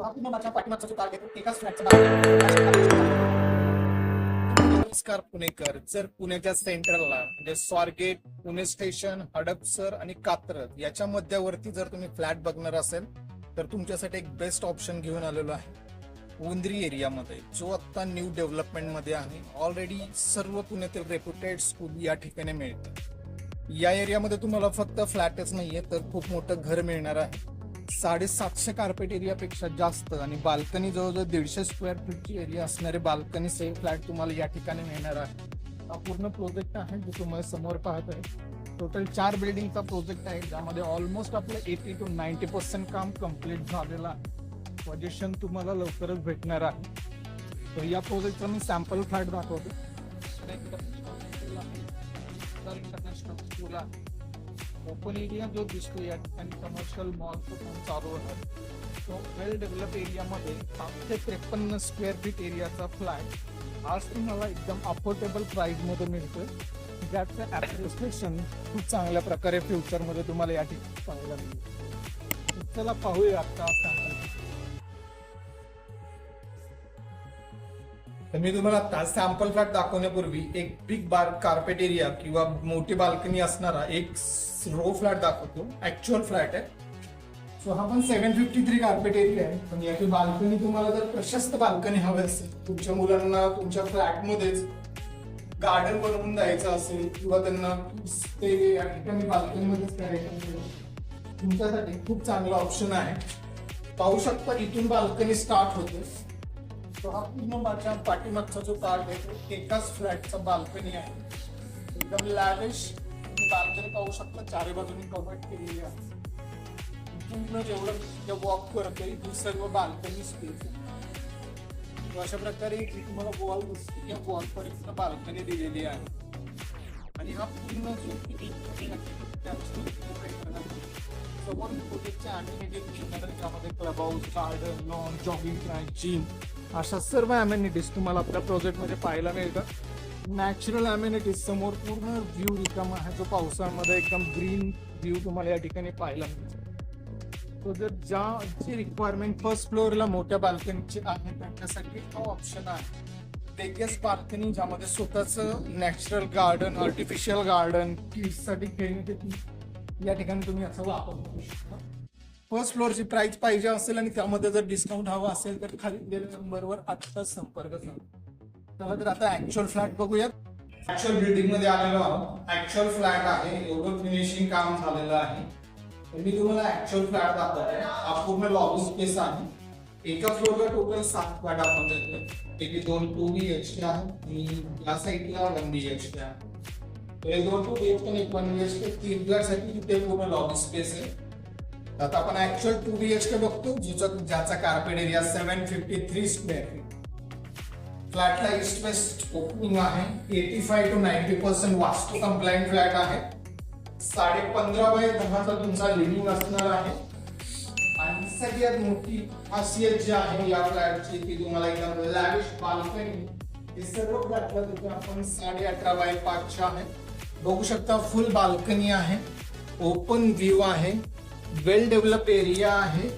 हा पूर्ण माझ्या पाठीमागचा जो एकाच फ्लॅटचा नमस्कार पुणेकर. जर पुण्याच्या सेंटरला म्हणजे स्वारगेट पुणे स्टेशन हडपसर आणि कात्रज याच्या मध्यावरती जर तुम्ही फ्लॅट बघणार असेल तर तुमच्यासाठी एक बेस्ट ऑप्शन घेऊन आलेलो आहे. उंद्री एरियामध्ये जो आता न्यू डेव्हलपमेंटमध्ये आहे. ऑलरेडी सर्व पुण्यातील रेप्युटेड स्कूल या ठिकाणी मिळतं या एरियामध्ये तुम्हाला फक्त फ्लॅटच नाहीये तर खूप मोठं घर मिळणार आहे. साडेसातशे कार्पेट एरियापेक्षा जास्त आणि बाल्कनी जवळजवळ दीडशे स्क्वेअर फीटची एरिया असणारे बाल्कनी सेम फ्लॅट तुम्हाला या ठिकाणी मिळणार आहे. हा पूर्ण प्रोजेक्ट आहे जो तुम्हाला समोर पाहत आहे. टोटल चार बिल्डिंगचा प्रोजेक्ट आहे. ज्यामध्ये ऑलमोस्ट आपलं एटी टू नाईन्टी पर्सेंट काम कंप्लीट झालेलं आहे. पोझिशन तुम्हाला लवकरच भेटणार आहे. तर या प्रोजेक्टचा मी सॅम्पल फ्लॅट दाखवतो. ओपन एरिया जो दिसतो या ठिकाणी कमर्शियल मॉलचं पण चालू आहे. तो वेल डेव्हलप एरियामध्ये सातशे त्रेपन्न स्क्वेअर फीट एरियाचा फ्लॅट आज तुम्हाला एकदम अफोर्डेबल प्राईजमध्ये मिळतोय. ज्याचं ॲप्रिसिएशन खूप चांगल्या प्रकारे फ्युचरमध्ये तुम्हाला या ठिकाणी पाहायला मिळेल. चला पाहूया आता. तर मी तुम्हाला आता सॅम्पल फ्लॅट दाखवण्यापूर्वी एक बिग बार कार्पेट एरिया किंवा मोठी बाल्कनी असणारा एक रो फ्लॅट दाखवतो. ऍक्च्युअल फ्लॅट आहे. सो हा पण seven fifty three carpet area आहे. पण याची बाल्कनी तुम्हाला जर प्रशस्त बाल्कनी हवी असेल तुमच्या मुलांना तुमच्या फ्लॅटमध्येच गार्डन बनवून द्यायचं असेल किंवा त्यांना ते या ठिकाणी बाल्कनीमध्येच करायचं असेल तुमच्यासाठी खूप चांगला ऑप्शन आहे. पाहू शकता इथून बाल्कनी स्टार्ट होते तो हा पूर्ण माझ्या पाठीमागचा जो पार्ट आहे तो एकाच फ्लॅटचा बाल्कनी आहे. एकदम लॅविश तुम्ही बाल्कनी पाहू शकता चारी बाजूनी कव्हर केलेली आहे. पूर्ण जेवढं वॉक करतोय ही सर्व बाल्कनी स्पेस आहे. अशा प्रकारे जी तुम्हाला वॉल दिसते या वॉल पर्यंत बाल्कनी दिलेली आहे. आणि हा पूर्ण जो समोर प्रोजेक्टच्या अमेनिटीज त्यामध्ये club house garden lawn jogging track gym अशा सर्व अमेनिटीज तुम्हाला आपल्या प्रोजेक्टमध्ये पाहायला मिळतात नॅचरल अमेनिटीज समोर पूर्ण व्ह्यू रिकामा आहे. जो पावसाळ्यामध्ये एकदम ग्रीन व्ह्यू तुम्हाला या ठिकाणी पाहायला मिळतो. तो जर ज्या जी रिक्वायरमेंट फर्स्ट फ्लोअरला मोठ्या बाल्कनीची आहे त्यांच्यासाठी हा ऑप्शन आहे. वेगळ्याच बाल्कनी ज्यामध्ये स्वतःच नॅचरल गार्डन आर्टिफिशियल गार्डन किड्ससाठी खेळण्यासाठी या ठिकाणी तुम्ही याचा वापर करू शकता. फर्स्ट फ्लोअरची प्राइस पाहिजे असेल आणि त्यामध्ये जर डिस्काउंट हवा असेल तर खाली दिलेल्या नंबरवर आत्ताच संपर्क साधा. चला तर आता ऍक्च्युअल फ्लॅट बघूयात. ऍक्च्युअल बिल्डिंगमध्ये आलेलो आहोत. ऍक्च्युअल फ्लॅट आहे. एवढं फिनिशिंग काम झालेलं आहे. मी तुम्हाला ऍक्च्युअल फ्लॅट दाखवतोय. हा पूर्ण लॉबी स्पेस आहे. एका फ्लोअरला टोटल सात फ्लॅट आपण देतोय पैकी दोन टू बी एच के आहे. आणि या साईडला वन बी एच के आहे. हे दोन टू बी एच के एक वन बी एच के तीन फ्लॅटसाठी तिथे पूर्ण लॉबी स्पेस आहे. आता आपण actual two B H K बघतो जिचा ज्याचा carpet area seven fifty three square feet फ्लॅटला east west opening आहे. Eighty five to ninety percent vastu compliant flat आहे. साडे पंधरा बाय दहाचा तुमचा लिव्हिंग असणार आहे. आणि सगळ्यात मोठी खासियत जी आहे या फ्लॅटची ती तुम्हाला एकदम लॅविश बाल्कनी हे सर्व फ्लॅटला तिथे आपण साडे अठरा बाय पाचच्या आहे. बघू शकता फुल बाल्कनी आहे. ओपन व्ह्यू आहे. वेल डेव्हलप एरिया आहे.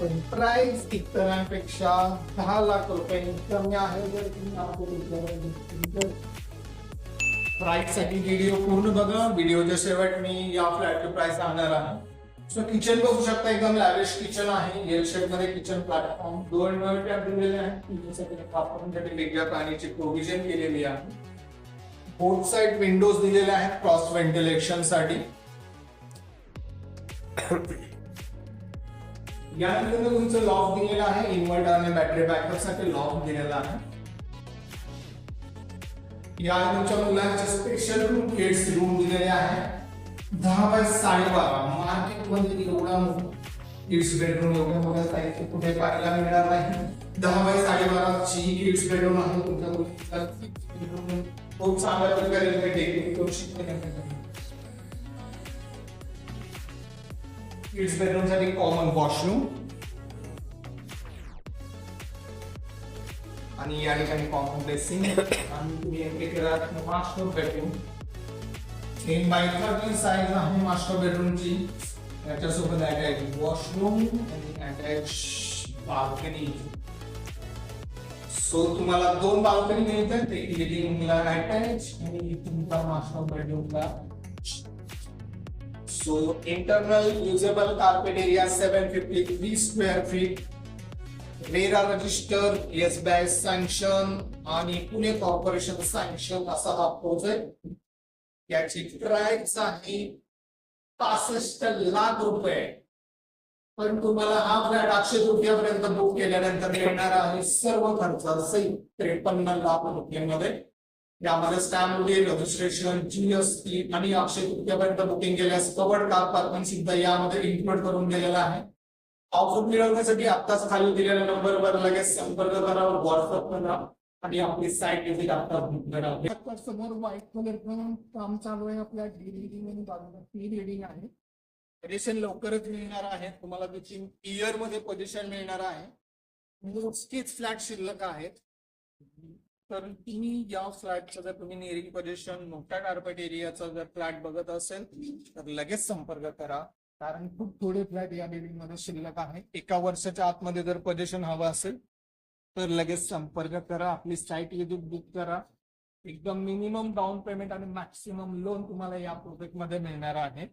पण प्राइस इतरांपेक्षा दहा लाख रुपयांनी कमी आहे. जर तुम्ही प्राइससाठी व्हिडिओ पूर्ण बघा. व्हिडिओच्या शेवट मी या फ्लॅटची प्राइस सांगणार आहे. सो किचन बघू शकता एकदम लॅविश किचन आहे. एल शेपमध्ये किचन प्लॅटफॉर्म दोन टॅप दिलेले आहेत. वापरण्यासाठी वेगळ्या पाण्याची प्रोव्हिजन केलेली आहे. बोथ साइड विंडोज दिलेले आहेत. क्रॉस व्हेंटिलेशनसाठी. यानंतर तुमचं लॉक दिलेलं आहे इन्व्हर्टर आणि बॅटरी बॅकअपसाठी लॉक दिलेला आहे. या तुमच्या मुलांचे स्पेशल रूम किड्स रूम दिलेले आहे. दहा बाय साडेबारा. मार्केटमध्ये एवढा किड्स बेडरूम एवढ्या मोठ्या साईज कुठे पाहायला मिळणार नाही. दहा बाय साडेबारा ची किड्स बेडरूम आहे. तुमच्या मुलीचा खूप चांगल्या प्रकारे किड्स बेडरूमसाठी कॉमन वॉशरूम आणि या ठिकाणी कॉमन बेसिंग आणि तुम्ही एंट्री करा master bedroom same by thirteen size आहे मास्टर बेडरूमची त्याच्यासोबत अटॅच वॉशरूम आणि अटॅच बाल्कनी सो तुम्हाला दोन बाल्कनी मिळतात एक लिव्हिंगला अटॅच आणि तुमचा मास्टर बेडरूमला so internal usable carpet area seven fifty feet. Square feet RERA register S B sanction आणि पुणे कॉर्पोरेशन सँक्शन असा हा प्रोजेक्ट याची प्राइस आहे पासष्ट लाख रुपये. पण तुम्हाला हा फ्लॅट आठशे रुपयापर्यंत बुक केल्यानंतर मिळणार आहे सर्व खर्च असेल त्रेपन्न लाख रुपयांमध्ये आम्हाला स्टॅम्प ड्युटी रजिस्ट्रेशन जीएसटी आणि अक्षय तृतीयापर्यंत बुकिंग केल्यास कवर्ड कार पार्किंग सुद्धा यामध्ये इन्क्लूड करून दिलेला आहे. ऑफर मिळवण्यासाठी आत्ताच खाली दिलेल्या नंबरवर लगेच संपर्क करा व्हॉट्सअप करा आणि आपली साईट विजिट आता बुक करा. आता समोर व्हाईट कलर काम चालू आहे आपल्या डी रीडिंग आणि बाजूला. टी रीडिंग आहे. पोझिशन लवकरच मिळणार आहे. तुम्हाला त्याची इयरमध्ये पोझिशन मिळणार आहे. मोजकीच फ्लॅट शिल्लक आहेत. तर तुम्ही या फ्लॅटचं जर तुम्ही निअरिंग पोझिशन मोठ्या कार्पेट एरियाचा जर फ्लॅट बघत असेल तर लगेच संपर्क करा. कारण खूप थोडे फ्लॅट या बिल्डिंगमध्ये शिल्लक आहे. एका वर्षाच्या आतमध्ये जर पोझिशन हवं असेल तर लगेच संपर्क करा. आपली साईट विजिट बुक करा. एकदम मिनिमम डाऊन पेमेंट आणि मॅक्सिमम लोन तुम्हाला या प्रोजेक्टमध्ये मिळणार आहे.